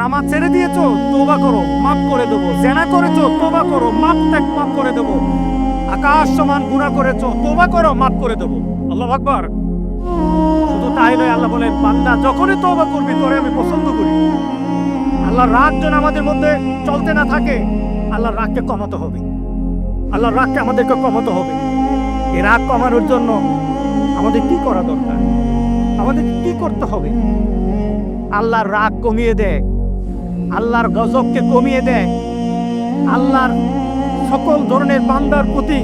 নামাজ ছেড়ে দিয়েছ তোবা করো, মাফ করে দেবো। জেনা করেছ তোবা করো মাফ ত্যাগ মাফ করে দেবো। আকাশ সমান গুণা করেছ তোবা করো মাফ করে দেবো। আল্লাহ আকবার। শুধু তাই নয়, আল্লাহ বলেন, বান্দা যখনই তোবা করবি, তোরে আমি পছন্দ করি। আল্লাহর রাগ যেন আমাদের মধ্যে চলতে না থাকে, আল্লাহর রাগকে কমাতে হবে। আল্লাহর রাগকে আমাদেরকে কমাতে হবে। এই রাগ কমানোর জন্য আমাদের কি করা দরকার? আমাদের কি করতে হবে? আল্লাহর রাগ কমিয়ে দেয়। আল্লাহর গজবকে কমিয়ে দেয়। আল্লাহর সকল ধরনের বান্দার প্রতি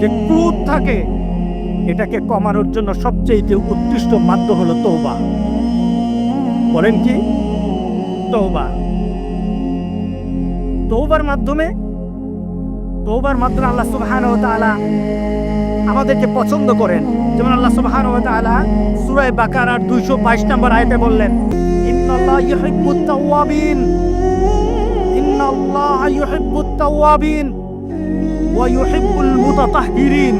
যে ক্রুদ থাকে, এটাকে কমানোর জন্য সবচেয়ে উৎকৃষ্ট মাধ্যম হলো তৌবা বলেন কি? তৌবা তৌবার মাধ্যমে তৌবার মাধ্যমে আল্লাহ তাআলা আমাদেরকে পছন্দ করেন। যেমন আল্লাহ সুবহানাহু ওয়া তাআলা সূরা বাকারার 222 নম্বর আয়তে বললেন ইন্নাল্লাহ ইউহিব্বুত তাওয়াবিন। ইন্নাল্লাহ ইউহিব্বুত তাওয়াবিন। ওয়া ইউহিব্বুল মুতাতাহহিরিন।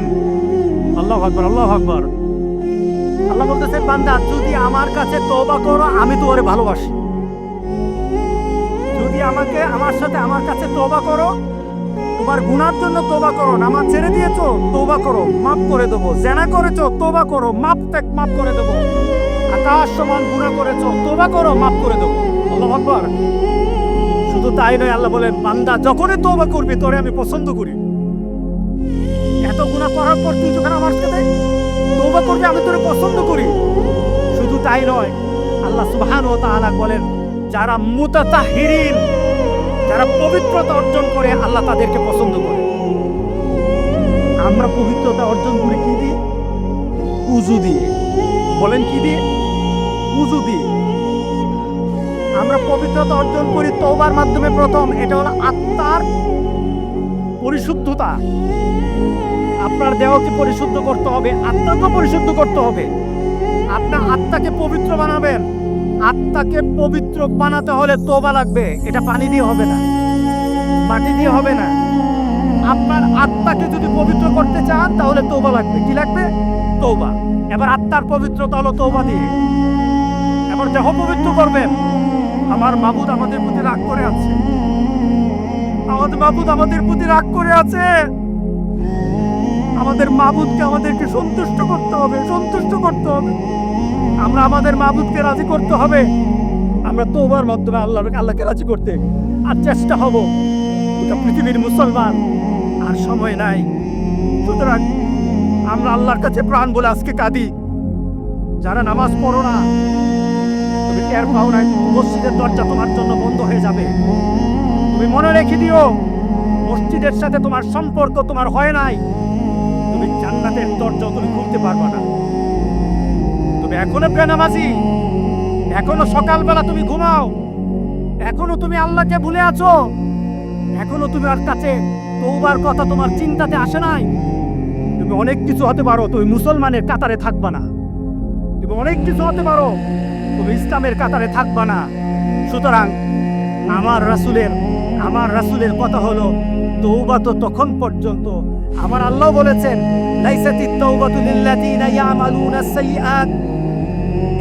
আল্লাহু আকবার আল্লাহু আকবার। আল্লাহ বলতেছেন, বান্দা, যদি আমার কাছে তওবা করো, আমি তোমারে ভালোবাসি। যদি আমাকে, আমার সাথে আমার কাছে তওবা করো, তোমার গুনার জন্য তোবা করো, নামাজ ছেড়ে দিয়েছ তোবা করো, মাফ করে দেবো। জেনা করেছ তোবা করো মাফ ত্যাগ মাফ করে দেবো। আকাশ সমান গুণা করেছ তোবা করো, মাফ করে দেবো। আল্লাহ আকবার। শুধু তাই নয়, আল্লাহ বলেন, বান্দা, যখনই তোবা করবি, তোরে আমি পছন্দ করি। এত গুণা করার পর তুই যখন আমার সাথে তোবা করবি, আমি তোরে পছন্দ করি। শুধু তাই নয়, আল্লাহ সুবহান ও তাআলা বলেন, যারা মুতাতাহিরিন, যারা পবিত্রতা অর্জন করে, আল্লাহ তাদেরকে পছন্দ করে। আমরা পবিত্রতা অর্জন করি কি দিয়ে? উজু দিয়ে। বলেন কি দিয়ে? উজু দিয়ে আমরা পবিত্রতা অর্জন করি তওবার মাধ্যমে প্রথম, এটা হলো আত্মার পরিশুদ্ধতা। আপনার দেহকে পরিশুদ্ধ করতে হবে, আত্মাকে পরিশুদ্ধ করতে হবে। আপনার আত্মাকে পবিত্র বানাবেন। আত্মাকে পবিত্র বানাতে হলে তোবা লাগবে। এটা পানি দিয়ে হবে না, মাটি দিয়ে হবে না। আপনার আত্মাকে যদি পবিত্র করতে চান, তাহলে তোবা লাগবে। কি লাগবে? তোবা এবার আত্মার পবিত্রতা হলো তোবা দিয়ে। এবার দেহ পবিত্র করবেন। আমার মাবুদ আমাদের প্রতি রাগ করে আছে। আমাদের মাবুদ আমাদের প্রতি রাগ করে আছে। আমাদের মাবুদকে আমাদেরকে সন্তুষ্ট করতে হবে, সন্তুষ্ট করতে হবে। আমরা আমাদের মাবুদকে রাজি করতে হবে। আমরা তোবার মাধ্যমে আল্লাহ আল্লাহকে রাজি করতে আর চেষ্টা হব। গোটা পৃথিবীর মুসলমান আর সময় নাই। সুতরাং আমরা আল্লাহর কাছে প্রাণ বলে আজকে কাঁদি। যারা নামাজ পড়ো না টের পাও মসজিদের দরজা তোমার জন্য বন্ধ হয়ে যাবে। তুমি মনে রেখে দিও, মসজিদের সাথে তোমার সম্পর্ক তোমার হয় নাই। তুমি জান্নাতের দরজা তুমি খুলতে পারবে না। তুমি এখনও বেনামাজি এখনও সকালবেলা তুমি ঘুমাও, এখনও তুমি আল্লাহকে ভুলে আছো, এখনও তুমি আর কাছে তৌবার কথা তোমার চিন্তাতে আসে নাই। তুমি অনেক কিছু হতে পারো, তুমি মুসলমানের কাতারে থাকবা না। তুমি অনেক কিছু হতে পারো তুমি ইসলামের কাতারে থাকবা না। সুতরাং আমার রাসূলের আমার রাসূলের কথা হলো তৌবা তো তখন পর্যন্ত। আমার আল্লাহ বলেছেন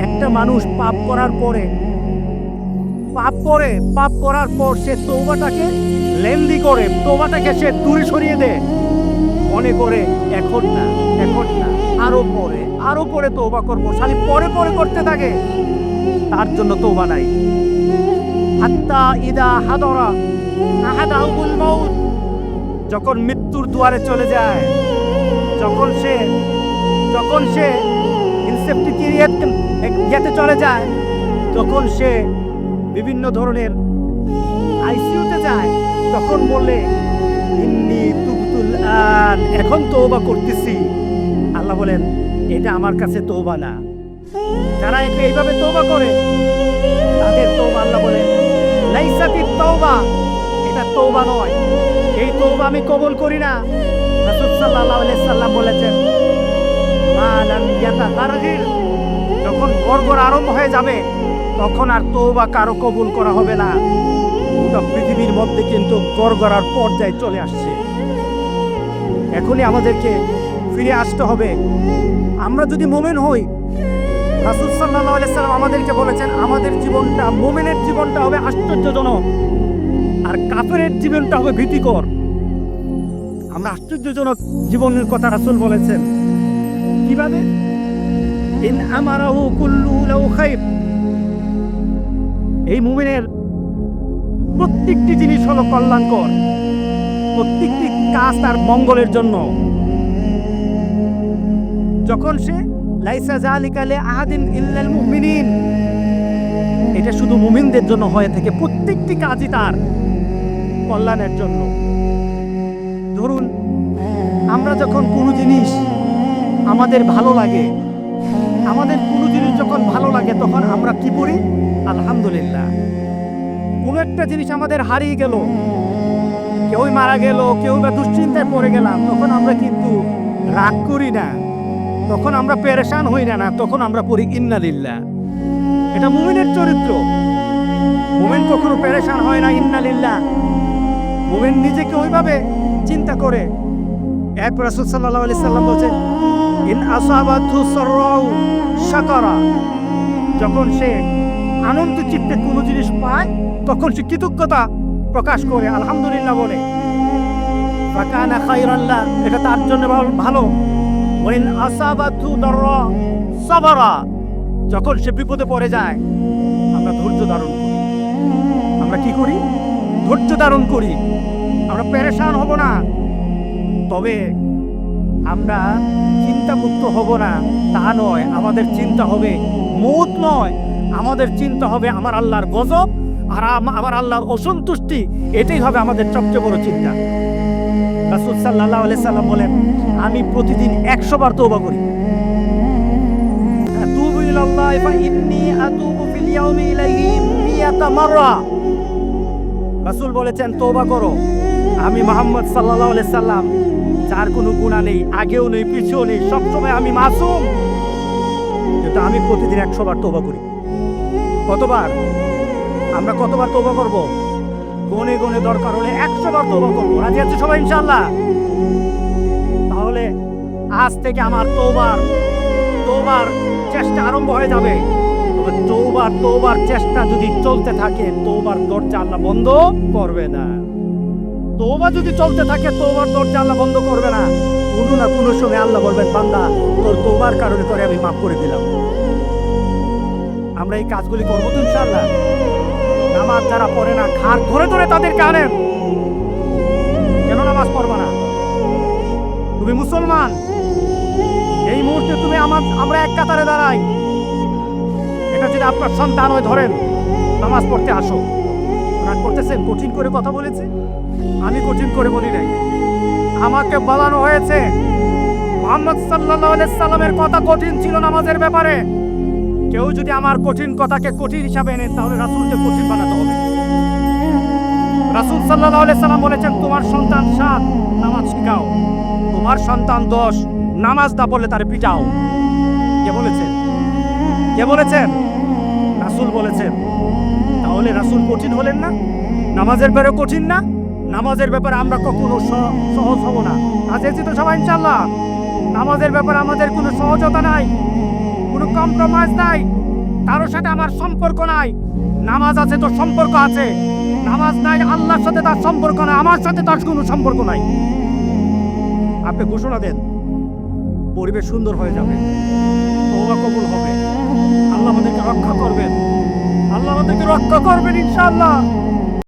একটা মানুষ পাপ করার পরে পাপ করে, পাপ করার পর সে তৌবাটাকে লেন্দি করে তৌবাটাকে সে দূরে সরিয়ে দেয়। মনে করে, এখন না এখন না, আরও পরে আরও পরে তৌবা করব, খালি পরে পরে করতে থাকে। তার জন্য তৌবা নাই। হাত্তা ইদা হাদরা আহাদাহুল মাউত, যখন মৃত্যুর দুয়ারে চলে যায়, যখন সে যখন সে ইয়েতে চলে যায়, তখন সে বিভিন্ন ধরনের আইসিইউতে যায়, তখন বলে, ইন্নি তুবতুল আন, এখন তওবা করতেছি। আল্লাহ বলেন, এটা আমার কাছে তওবা না। যারা একটু এইভাবে তওবা করে, তাদের তওবা আল্লাহ বলেন লাইসাতি তওবা। এটা তওবা নয়। এই তওবা আমি কবুল করি না। রাসূল সাল্লাল্লাহু আলাইহি সাল্লাম বলেছেন মা লাম ইয়াতাগারগির যখন গড়গড় আরম্ভ হয়ে যাবে, তখন আর তওবা কারও কবুল করা হবে না। গোটা পৃথিবীর মধ্যে কিন্তু গড়গড়ার পর্যায়ে চলে আসছে। এখনই আমাদেরকে ফিরে আসতে হবে। আমরা যদি মোমেন হই রাসুল সাল্লাহ সাল্লাম আমাদেরকে বলেছেন, আমাদের জীবনটা, মোমেনের জীবনটা হবে আশ্চর্যজনক। আর কাফেরের জীবনটা হবে ভীতিকর। আমরা আশ্চর্যজনক জীবনের কথা রাসুল বলেছেন। কীভাবে? ইন আমারাহু কুল্লু লাহু খাইর। এই মুমিনের প্রত্যেকটি জিনিস হলো কল্যাণকর। প্রত্যেকটি কাজ তার মঙ্গলের জন্য। যখন সে লাইসা জালিকালে আহাদিন ইল্লাল এটা শুধু মুমিনদের জন্য হয়ে থাকে, প্রত্যেকটি কাজই তার কল্যাণের জন্য। ধরুন, আমরা যখন কোনো জিনিস আমাদের ভালো লাগে, আমাদের কোনো জিনিস যখন ভালো লাগে, তখন আমরা কি করি আলহামদুলিল্লাহ। কোনো একটা জিনিস আমাদের হারিয়ে গেল কেউ মারা গেল কেউ বা দুশ্চিন্তায় পড়ে গেলাম, তখন আমরা কিন্তু রাগ করি না। তখন আমরা পেরেশান হই না না, তখন আমরা পড়ি ইন্নালিল্লাহ এটা মুমিনের চরিত্র। মুমিন কখনো পেরেশান হয় না ইন্নালিল্লাহ মুমিন নিজেকে ওইভাবে চিন্তা করে। এক রাসূল সাল্লাল্লাহু আলাইহি সাল্লাম বলছেন ইন আসাবাতু সাররাউ শাকারা। যখন সে আনন্দ চিত্তে কোনো জিনিস পায়, তখন সে কৃতজ্ঞতা প্রকাশ করে, আলহামদুলিল্লাহ বলে। এটা তার জন্য ভালো। ওয়াইন আসাবাতু দাররা সাবারা। যখন সে বিপদে পড়ে যায়, আমরা ধৈর্য ধারণ করি। আমরা কি করি? ধৈর্য ধারণ করি। আমরা পেরেশান হব না। তবে আমরা চিন্তামুক্ত হব না। তা নয়, আমাদের চিন্তা হবে মৌত নয়। আমাদের চিন্তা হবে আমার আল্লাহর গজব আর আমার আল্লাহর অসন্তুষ্টি। এটাই হবে আমাদের সবচেয়ে বড় চিন্তা। রাসুল সাল্লাহ সাল্লাম বলেন আমি প্রতিদিন একশো বার তৌবা করি। মাররা। বলেছেন, তওবা করো। আমি মোহাম্মদ আলাইহি সাল্লাম, যার কোনো গুনাহ নেই, আগেও নেই, পিছেও নেই সবসময় আমি মাসুম। কিন্তু আমি প্রতিদিন একশো বার তওবা করি। কতবার? আমরা কতবার তওবা করব? গনে গনে দরকার হলে একশো বার তওবা করব। রাজি আছে সবাই ইনশাআল্লাহ? তাহলে আজ থেকে আমার তৌবার তৌবার চেষ্টা আরম্ভ হয়ে যাবে। তবে তোবার তৌবার চেষ্টা যদি চলতে থাকে তৌবার দরজা আল্লাহ বন্ধ করবে না। তৌবা যদি চলতে থাকে তৌবার দরজা আল্লাহ বন্ধ করবে না। কোনো না কোনো সময় আল্লাহ বলবেন, বান্দা, তোর তোবার কারণে তোরে আমি মাফ করে দিলাম। আমরা এই কাজগুলি করব তো ইনশাআল্লাহ। নামাজ যারা পড়ে না, ঘাড় ধরে ধরে তাদেরকে আনেন। কেন নামাজ পড়বা না? তুমি মুসলমান? মুহূর্তে তুমি আমার, আমরা এক কাতারে দাঁড়াই। এটা যদি আপনার সন্তান হয়ে, ধরেন, নামাজ পড়তে আসো। রাগ করতেছেন, কঠিন করে কথা বলেছে? আমি কঠিন করে বলি নাই। আমাকে বলানো হয়েছে, মোহাম্মদ আলাইহি সাল্লামের কথা কঠিন ছিল নামাজের ব্যাপারে। কেউ যদি আমার কঠিন কথাকে কঠিন হিসাবে নেন তাহলে রাসূলকে কঠিন বানাতে হবে। রাসূল আলাইহি সাল্লাম বলেছেন, তোমার সন্তান সাত, নামাজ শিখাও। তোমার সন্তান দশ নামাজ না পড়লে তারে পিটাও। কে বলেছেন? কে বলেছেন? রাসূল বলেছেন। তাহলে রাসূল কঠিন হলেন না? নামাজের ব্যাপারে কঠিন না? নামাজের ব্যাপারে আমরা কখনো সহজ হব না। আজ এসেছি তো সবাই ইনশাল্লাহ নামাজের ব্যাপারে আমাদের কোনো সহজতা নাই, কোনো কম্প্রোমাইজ নাই, কারোর সাথে আমার সম্পর্ক নাই। নামাজ আছে তো সম্পর্ক আছে। নামাজ নাই, আল্লাহর সাথে তার সম্পর্ক নাই, আমার সাথে তার কোনো সম্পর্ক নাই। আপনি ঘোষণা দেন। পরিবেশ সুন্দর হয়ে যাবে। কবুল হবে। আল্লাহ আমাদেরকে রক্ষা করবেন। আল্লাহ আমাদেরকে রক্ষা করবেন, ইনশাআল্লাহ।